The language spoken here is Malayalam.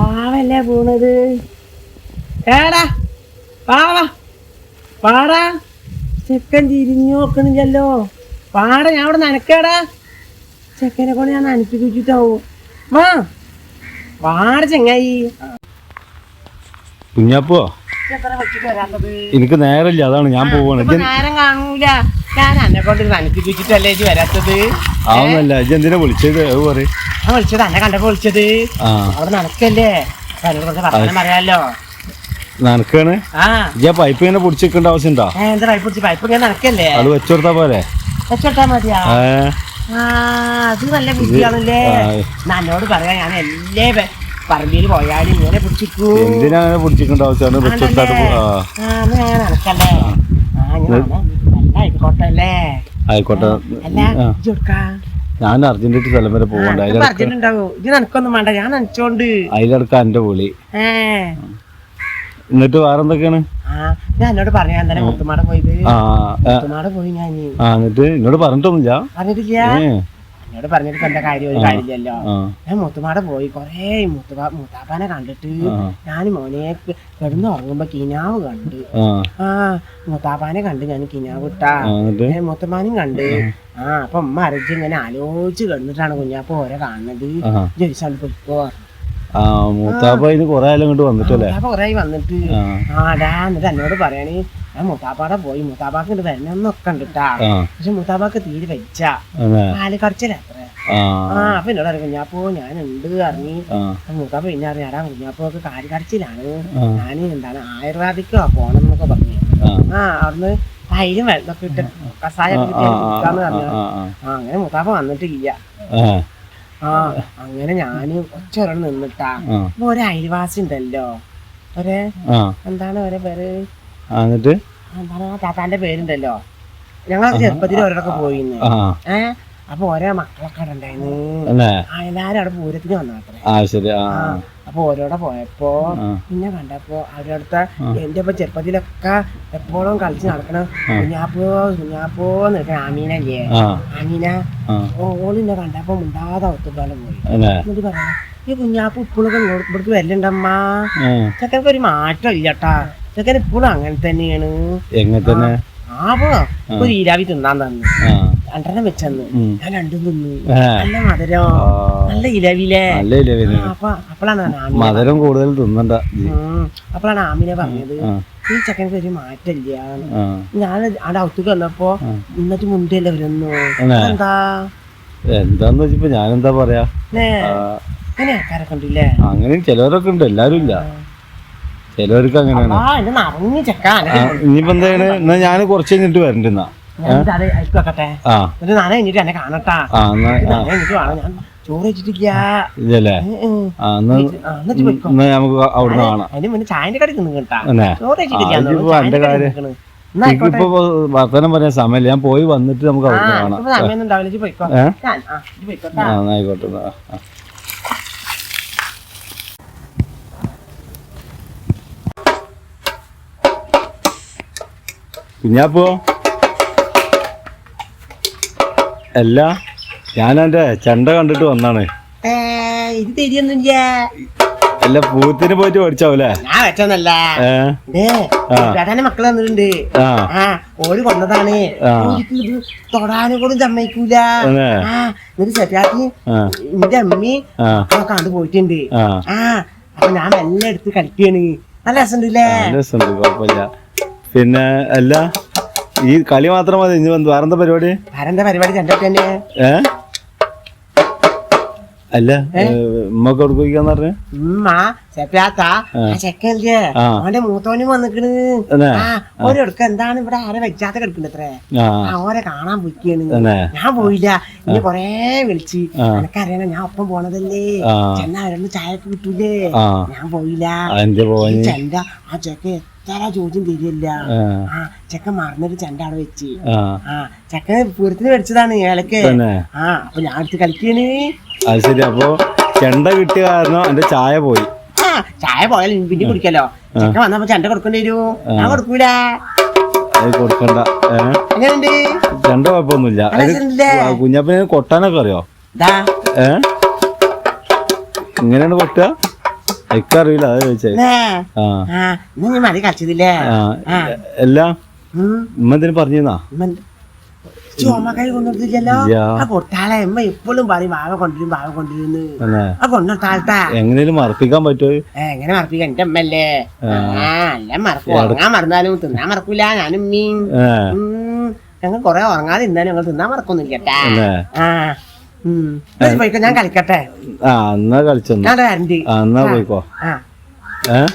പാവല്ലേ പോണത്? ഏടാ പാവ പാടാ ചെക്കൻ തിരിഞ്ഞു നോക്കണില്ലല്ലോ. പാട ഞാൻ അവിടെ നനക്കേടാ. ചെക്കനെ കൊണ്ട് ഞാൻ നനപ്പിച്ചിട്ടാവും വാ. പാട ചെങ്ങായി. കുഞ്ഞാപ്പോ എനിക്ക് നേരമില്ല അതാണ് ഞാൻ പോവാണ്. നേരം കാണൂല. ഞാൻ എന്നെ കൊണ്ട് നനപ്പിച്ചിട്ടല്ലേ ഇത് വരാത്തത്? ആവുന്നല്ല എന്തിനാ വിളിച്ചത്? പറയും. ഞാൻ വിളിച്ചത് എന്നെ കണ്ടപ്പോ വിളിച്ചത്. അവിടെ നനക്കല്ലേ? അപ്പൊ എന്നോട് കുറച്ച് വർത്തമാനം പറയാലോ. നനക്കാണ്? ആ. ഇജ്ജ പൈപ്പ് ഇങ്ങനെ എന്താ പൈപ്പ് പിടിച്ച്? പൈപ്പ് ഇങ്ങനെ നനക്കല്ലേ? അത് വെച്ചുകൊടുത്താ പോലെ വെച്ചോട്ടാ മതിയാ? അത് നല്ല ബുദ്ധിയാണല്ലേ നന്നോട് പറയാ ഞാൻ എല്ലാ പറമ്പിൽ പോയാൽ ഇങ്ങനെ പിടിച്ചിട്ടു എന്തിനാ അങ്ങനെ പിടിച്ചിരിക്കേണ്ട ആവശ്യമാണ് ആയിക്കോട്ടെ ആയിക്കോട്ടെ. ഞാൻ അർജന്റീന സ്ഥലം വരെ പോകണ്ട നനക്കൊന്നും വേണ്ട ഞാൻ നനച്ചോണ്ട്. അതിലടക്ക എന്റെ പൊളി എന്നിട്ട് വേറെ എന്തൊക്കെയാണ് ഞാൻ എന്നോട് മുത്തുമാട പോയത്. പോയി ഞാൻ എന്നിട്ട് എന്നോട് പറഞ്ഞിട്ടൊന്നുമില്ല. പറഞ്ഞിട്ടില്ല? എന്നോട് പറഞ്ഞിട്ട് എന്താ കാര്യം? ഒരു കാര്യമില്ലല്ലോ. ഞാൻ മുത്തുമാട പോയി കൊറേ മുത്തുപാ മുത്താപ്പാനെ കണ്ടിട്ട് ഞാൻ മോനെ കിടന്ന് ഉറങ്ങുമ്പോ കിനാവ് കണ്ട്. ആ. മുത്താപ്പാനെ കണ്ട് ഞാൻ കിനാവ് ഇട്ടാ. മുത്തുമാനും കണ്ട്. ആ. അപ്പൊ അമ്മ അരച്ച് ഇങ്ങനെ ആലോചിച്ച് കിടന്നിട്ടാണ് കുഞ്ഞാപ്പ ഓരോ കാണുന്നത്. ജയിച്ചാൽ പൊയ്ക്കോ ആ മൂത്താപ്പ ഇതിന് കൊറേ ആയാലും ഇങ്ങോട്ട് വന്നിട്ടല്ലേ? മുത്താപ്പ കൊറേ വന്നിട്ട്. ആടാ എന്നിട്ട് എന്നോട് പറയണേ ഞാൻ മുത്താപ്പാടെ പോയി മുത്താപ്പാക്ക് വരണം എന്നൊക്കെ ഉണ്ടിട്ടാ ആ. പക്ഷെ മുത്താപ്പാക്ക് തീരെ വെച്ച ആൽ പാൽ കടിച്ചല്ലേ ആ. അപ്പൊ എന്നോട് അറിയാം കുഞ്ഞാപ്പോ ഞാനുണ്ട് ഉണ്ട് അറിഞ്ഞി മൂത്താപ്പ പിന്നെ അറിയാടാ കുഞ്ഞാപ്പോക്ക് കാൽ കടച്ചിലാണ്. ഞാൻ എന്താണ് ആയുർവേദിക്കോ പോണം എന്നൊക്കെ പറഞ്ഞു. ആ. അവിടുന്ന് തൈരും വെള്ളമൊക്കെ ഇട്ട് കസായ അങ്ങനെ മുത്താപ്പ വന്നിട്ടില്ല ആ അങ്ങനെ ഞാൻ ഒച്ചറ നിന്നിട്ടാ. അപ്പൊ ഒരു അയൽവാസി ഉണ്ടല്ലോ ഒരേ എന്താണ് ഒരേ പേര്? എന്നിട്ട്? എന്താണ് ആ താത്താന്റെ പേരുണ്ടല്ലോ. ഞങ്ങൾ ചെറുപ്പത്തിൽ ഓരോടൊക്കെ പോയിന്ന്. ഏ അപ്പൊ ഓരോ മക്കളൊക്കെ അവിടെ ഉണ്ടായിരുന്നു എല്ലാരും അവിടെ പൂരത്തിന് വന്നാത്രേ ആ ശരി. ആ. അപ്പൊ ഓരോടെ പോയപ്പോ പിന്നെ കണ്ടപ്പോ അവരടുത്ത എന്റെ ഇപ്പൊ ചെറുപ്പത്തിലൊക്കെ എപ്പോഴും കളിച്ച് നടക്കണം. കുഞ്ഞാപ്പോ കുഞ്ഞാപ്പോ നിൽക്കണ അമീനല്ലേ അമീന ഓളിന്നെ കണ്ടപ്പോ മുണ്ടാതെ ഒത്തുപോലെ പോയി. എന്നിട്ട് പറയാ ഈ കുഞ്ഞാപ്പ് ഇപ്പോഴും ഇവിടേക്ക് വരലുണ്ടമ്മ? ചെക്കനക്ക് ഒരു മാറ്റം ഇല്ലട്ടാ. ചെക്കൻ ഇപ്പോഴും അങ്ങനെ തന്നെയാണ്. എങ്ങനെ തന്നെ? ആപ്പോ ഒരു ഈരാവി തിന്നാൻ തന്നെ. രണ്ടെണ്ണം വെച്ചന്ന്. ഞാൻ രണ്ടും തിന്നു. നല്ല മധുരം. നല്ല ഇലവിലെ. മധുരം കൂടുതൽ തിന്നണ്ട. അപ്പോഴാണ് ആമിനെ പറഞ്ഞത്. ഈ ചെക്കനക്ക് ഒരു മാറ്റമില്ല. ആ. ഞാൻ അവിടെ ഔത്തേക്ക് വന്നപ്പോ ഇന്നിട്ട് മുണ്ടിയല്ലേ വരുന്നു? എന്താ എന്താന്ന് വെച്ചപ്പോ ഞാനെന്താ പറയാ? അങ്ങനെ ആൾക്കാരൊക്കെ ഉണ്ടല്ലേ? അങ്ങനെയും ചിലവരൊക്കെ ഉണ്ട്. എല്ലാരും ഇല്ല. ചിലവർക്ക് അങ്ങനെയാണ്. ഇനിയിപ്പോ എന്താണ്? എന്നാ ഞാൻ കുറച്ച് കഴിഞ്ഞിട്ട് വരണ്ടെന്നാ നാളെ കഴിഞ്ഞിട്ട് എന്നെ കാണട്ടാ. ആ കഴിഞ്ഞിട്ട് വേണം ഞാൻ ചോറ് വെച്ചിട്ടില്ല. നമുക്ക് അവിടുന്ന് കാണാം. അതിന് മുന്നേ ചായന്റെ കടയിൽ നിന്ന് കേട്ടാ. ചോറ് വെച്ചിട്ടില്ല എനിക്കിപ്പോ വർത്തമാനം പറയാൻ സമയമില്ല. ഞാൻ പോയി വന്നിട്ട് നമുക്ക് അവിടെ കാണാം. സമയം ഉണ്ടാവില്ല. അല്ല ഞാൻ എന്റെ ചെണ്ട കണ്ടിട്ട് വന്നാണ്. ഏ ഇത് തിരിയൊന്നുമില്ല അല്ല പൂത്തിന് പോയിട്ട് പഠിച്ചാവൂലേ ഞാൻ വെച്ചോന്നല്ല ദേ ചേട്ടന്റെ മക്കൾ വന്നിട്ടുണ്ട് ആ. ഓര് കൊന്നതാണ്. തൊടാനും കൂടി സമ്മതിക്കൂല. എന്നിട്ട് സെറ്റാക്കി എന്റെ അമ്മി കണ്ടു പോയിട്ടുണ്ട്. ആ. അപ്പൊ ഞാൻ എല്ലാം എടുത്ത് കളിക്കാണ് നല്ല രസമുണ്ടല്ലേ പിന്നെ അല്ല ഈ കളി മാത്രം മതി. ഇനി വന്ന് വേറെന്താ പരിപാടി? വേറെന്താ പരിപാടി? ചെന്റെ ഏ? അല്ല ഉമ്മക്ക് എവിടെ പോയിക്കാന്ന് പറഞ്ഞേ? ഉമ്മ ആ. ചെക്കല്ലേ. അവന്റെ മൂത്തോനും വന്നിക്കണ്. ഓരോടുക്ക എന്താണ് ഇവിടെ ആരെ വെച്ചാത്ത കിടക്കണ്ടത്രേ ഓരെ കാണാൻ പോയിക്കാണ്. ഞാൻ പോയില്ല. ഇനി കൊറേ വിളിച്ച്. ആ. ഞാൻ ഒപ്പം പോണതല്ലേ? ചെന്ന അവരൊന്ന് ചായക്ക് കിട്ടൂലേ? ഞാൻ പോയില്ല. ചെണ്ട ആ ചെക്ക എത്ര ചോദ്യം തരില്ല. ആ. ചെക്ക മറന്നിട്ട് ചെണ്ട വെച്ച്. ആ. ചക്ക പൂരത്തിന് മേടിച്ചതാണ് ഏലക്ക്. ആ അപ്പൊ ഞാൻ അടുത്ത് കളിക്കണേ അത് ശരി അപ്പൊ ചെണ്ട കിട്ടിയ കാരണം എന്റെ ചായ പോയി. ആ ചായ പോയാൽ പിന്നെ കുടിക്കല്ലോ ചെക്ക വന്നപ്പോ ചെണ്ട കൊടുക്കേണ്ടി വരൂ. ഞാൻ കൊടുക്കൂല. കൊടുക്കണ്ട. എങ്ങനെയുണ്ട്? ചെണ്ട കുഴപ്പമൊന്നുമില്ല? കുഞ്ഞപ്പനെ കൊട്ടാനൊക്കെ അറിയോ? ഏ? ഇങ്ങനെയാണ് കൊട്ടുക? എനിക്കറിയില്ല അത് ചോദിച്ചേ. ആ. ആ നീ മതി കളിച്ചതില്ലേ ആ. എല്ലാം. ഉമ്മ എന്തിനു പറഞ്ഞാ ആ പൊട്ടാളെ അമ്മ എപ്പോഴും പറയും വാവ കൊണ്ടുവരും വാവ കൊണ്ടുവരുന്ന്. ആ എങ്ങനെയും മറപ്പിക്കാൻ പറ്റുമോ എങ്ങനെ മറപ്പിക്കാൻ? എന്റെ അമ്മല്ലേ ആ. അല്ല മറക്കും. ഉറങ്ങാൻ മറന്നാലും തിന്നാൻ മറക്കൂല. ഞാനും മീൻ ഞങ്ങൾ കൊറേ ഉറങ്ങാതെ ഇന്നാലും ഞങ്ങൾ തിന്നാൻ മറക്കൊന്നുമില്ല കേട്ടാ. ആ. ഞാൻ കളിക്കട്ടെ. ആ എന്നാ കളിച്ചോ എന്നാ പോയിക്കോ. ആ. ഏ?